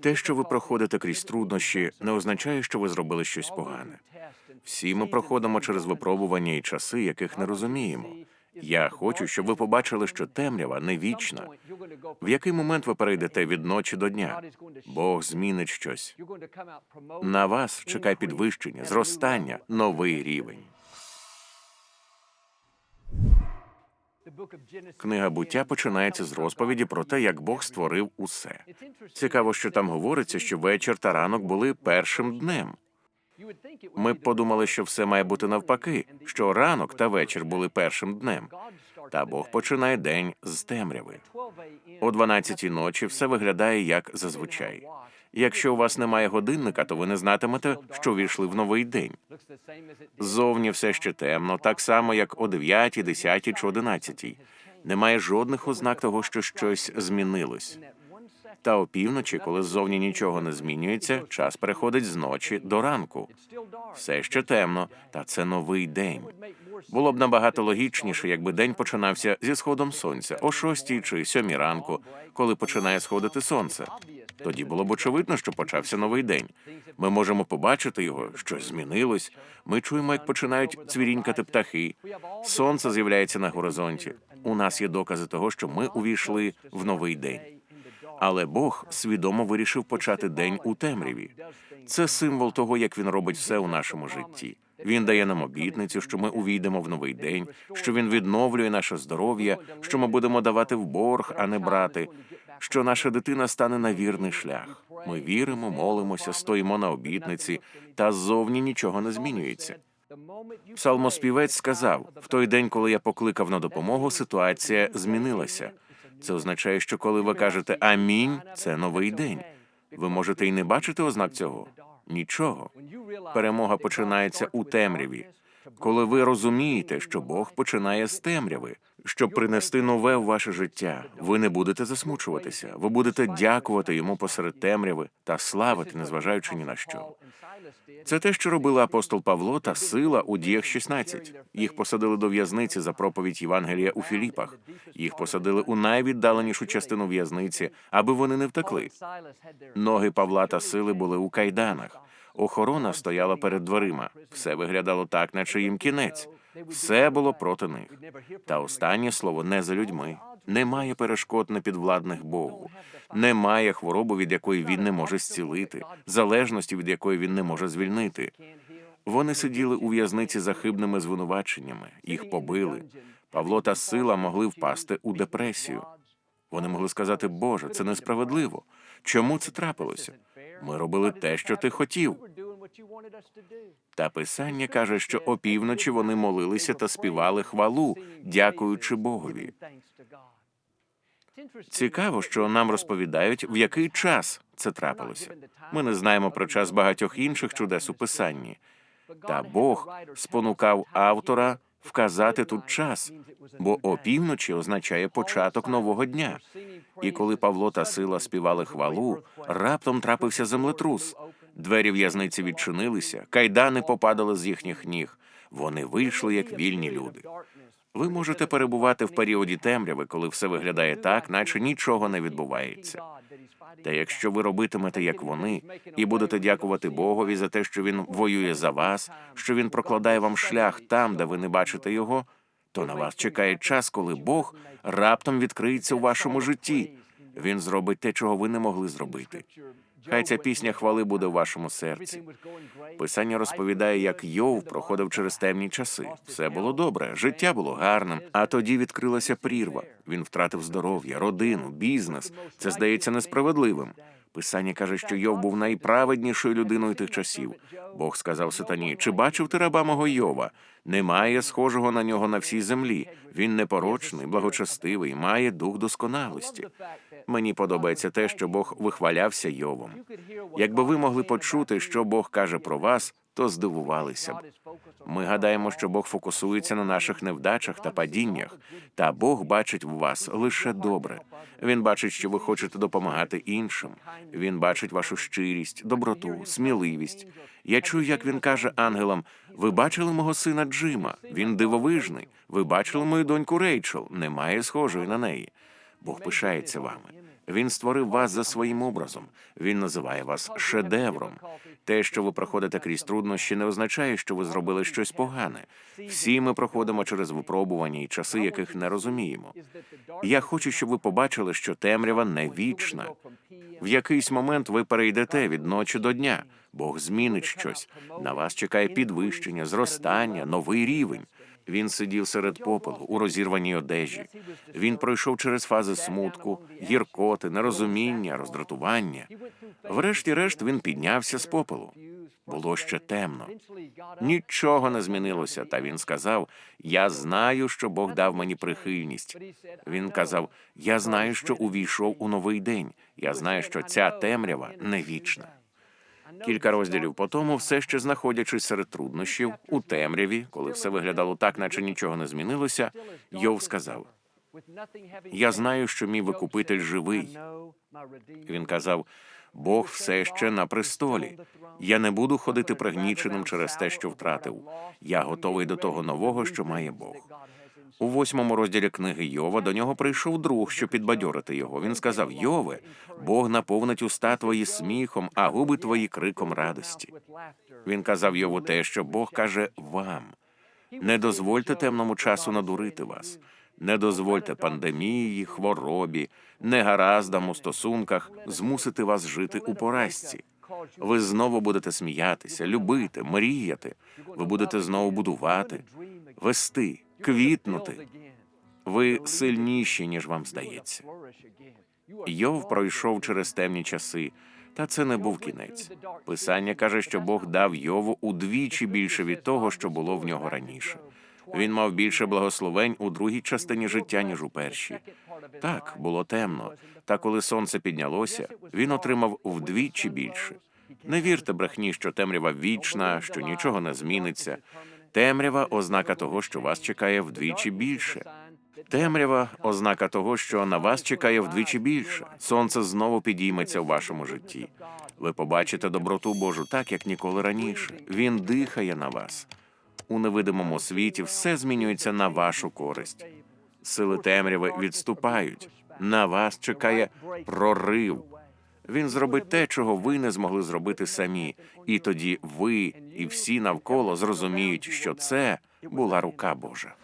Те, що ви проходите крізь труднощі, не означає, що ви зробили щось погане. Всі ми проходимо через випробування і часи, яких не розуміємо. Я хочу, щоб ви побачили, що темрява не вічна. В який момент ви перейдете від ночі до дня? Бог змінить щось. На вас чекає підвищення, зростання, новий рівень. Книга буття починається з розповіді про те, як Бог створив усе. Цікаво, що там говориться, що вечір та ранок були першим днем. Ми б подумали, що все має бути навпаки, що ранок та вечір були першим днем. Та Бог починає день з темряви. О 12-й ночі все виглядає як зазвичай. Якщо у вас немає годинника, то ви не знатимете, що війшли в новий день. Ззовні все ще темно, так само як о 9, 10 чи 11. Немає жодних ознак того, що щось змінилось. Та опівночі, коли ззовні нічого не змінюється, час переходить з ночі до ранку. Все ще темно, та це новий день. Було б набагато логічніше, якби день починався зі сходом сонця о 6 чи 7 ранку, коли починає сходити сонце. Тоді було б очевидно, що почався новий день. Ми можемо побачити його, щось змінилось. Ми чуємо, як починають цвірінькати птахи. Сонце з'являється на горизонті. У нас є докази того, що ми увійшли в новий день. Але Бог свідомо вирішив почати день у темряві. Це символ того, як він робить все у нашому житті. Він дає нам обітницю, що ми увійдемо в новий день, що він відновлює наше здоров'я, що ми будемо давати в борг, а не брати, що наша дитина стане на вірний шлях. Ми віримо, молимося, стоїмо на обітниці, та ззовні нічого не змінюється. Псалмоспівець сказав: в той день, коли я покликав на допомогу, ситуація змінилася. Це означає, що коли ви кажете амінь, це новий день. Ви можете й не бачити ознак цього. Нічого. Перемога починається у темряві. Коли ви розумієте, що Бог починає з темряви, щоб принести нове в ваше життя, ви не будете засмучуватися. Ви будете дякувати йому посеред темряви та славити, незважаючи ні на що. Це те, що робили апостол Павло та сила у діях 16. Їх посадили до в'язниці за проповідь Євангелія у Філіпах. Їх посадили у найвіддаленішу частину в'язниці, аби вони не втекли. Ноги Павла та сили були у кайданах. Охорона стояла перед дверима. Все виглядало так, наче їм кінець. Все було проти них. Та останнє слово не за людьми. Немає перешкод непідвладних Богу. Немає хвороби, від якої він не може зцілити, залежності, від якої він не може звільнити. Вони сиділи у в'язниці за хибними звинуваченнями, їх побили. Павло та сила могли впасти у депресію. Вони могли сказати, Боже, це несправедливо. Чому це трапилося? Ми робили те, що ти хотів. Та писання каже, що опівночі вони молилися та співали хвалу, дякуючи Богові. Цікаво, що нам розповідають, в який час це трапилося. Ми не знаємо про час багатьох інших чудес у писанні. Та Бог спонукав автора вказати тут час, бо опівночі означає початок нового дня. І коли Павло та сила співали хвалу, раптом трапився землетрус. Двері в'язниці відчинилися, кайдани попадали з їхніх ніг. Вони вийшли як вільні люди. Ви можете перебувати в періоді темряви, коли все виглядає так, наче нічого не відбувається. Та якщо ви робитимете як вони, і будете дякувати Богові за те, що він воює за вас, що він прокладає вам шлях там, де ви не бачите його, то на вас чекає час, коли Бог раптом відкриється у вашому житті. Він зробить те, чого ви не могли зробити. Хай ця пісня хвали буде в вашому серці. Писання розповідає, як Йов проходив через темні часи. Все було добре, життя було гарним. А тоді відкрилася прірва. Він втратив здоров'я, родину, бізнес. Це здається несправедливим. Писання каже, що Йов був найправеднішою людиною тих часів. Бог сказав сатані: чи бачив ти раба мого Йова? Немає схожого на нього на всій землі. Він непорочний, благочестивий, має дух досконалості. Мені подобається те, що Бог вихвалявся Йовом. Якби ви могли почути, що Бог каже про вас, то здивувалися б. Ми гадаємо, що Бог фокусується на наших невдачах та падіннях, та Бог бачить в вас лише добре. Він бачить, що ви хочете допомагати іншим. Він бачить вашу щирість, доброту, сміливість. Я чую, як він каже ангелам: ви бачили мого сина Джима? Він дивовижний. Ви бачили мою доньку Рейчел? Немає схожої на неї. Бог пишається вами. Він створив вас за своїм образом. Він називає вас шедевром. Те, що ви проходите крізь труднощі, не означає, що ви зробили щось погане. Всі ми проходимо через випробування і часи, яких не розуміємо. Я хочу, щоб ви побачили, що темрява не вічна. В якийсь момент ви перейдете від ночі до дня. Бог змінить щось. На вас чекає підвищення, зростання, новий рівень. Він сидів серед попелу у розірваній одежі. Він пройшов через фази смутку, гіркоти, нерозуміння, роздратування. Врешті-решт він піднявся з попелу. Було ще темно. Нічого не змінилося. Та він сказав: Я знаю, що Бог дав мені прихильність. Він казав: Я знаю, що увійшов у новий день. Я знаю, що ця темрява не вічна. Кілька розділів по тому, все ще знаходячись серед труднощів у темряві, коли все виглядало так, наче нічого не змінилося, Йов сказав: Я знаю, що мій викупитель живий. Він казав: Бог все ще на престолі. Я не буду ходити пригніченим через те, що втратив. Я готовий до того нового, що має Бог. У восьмому розділі книги Йова до нього прийшов друг, щоб підбадьорити його. Він сказав: Йове, Бог наповнить уста твої сміхом, а губи твої криком радості. Він казав Йову те, що Бог каже вам. Не дозвольте темному часу надурити вас. Не дозвольте пандемії, хворобі, негараздам у стосунках змусити вас жити у поразці. Ви знову будете сміятися, любити, мріяти. Ви будете знову будувати, вести, квітнути. Ви сильніші, ніж вам здається. Йов пройшов через темні часи, та це не був кінець. Писання каже, що Бог дав Йову удвічі більше від того, що було в нього раніше. Він мав більше благословень у другій частині життя, ніж у першій. Так, було темно. Та коли сонце піднялося, він отримав вдвічі більше. Не вірте брехні, що темрява вічна, що нічого не зміниться. Темрява ознака того, що вас чекає вдвічі більше. Темрява ознака того, що на вас чекає вдвічі більше. Сонце знову підійметься в вашому житті. Ви побачите доброту Божу так, як ніколи раніше. Він дихає на вас. У невидимому світі все змінюється на вашу користь. Сили темряви відступають. На вас чекає прорив. Він зробить те, чого ви не змогли зробити самі, і тоді ви і всі навколо зрозуміють, що це була рука Божа.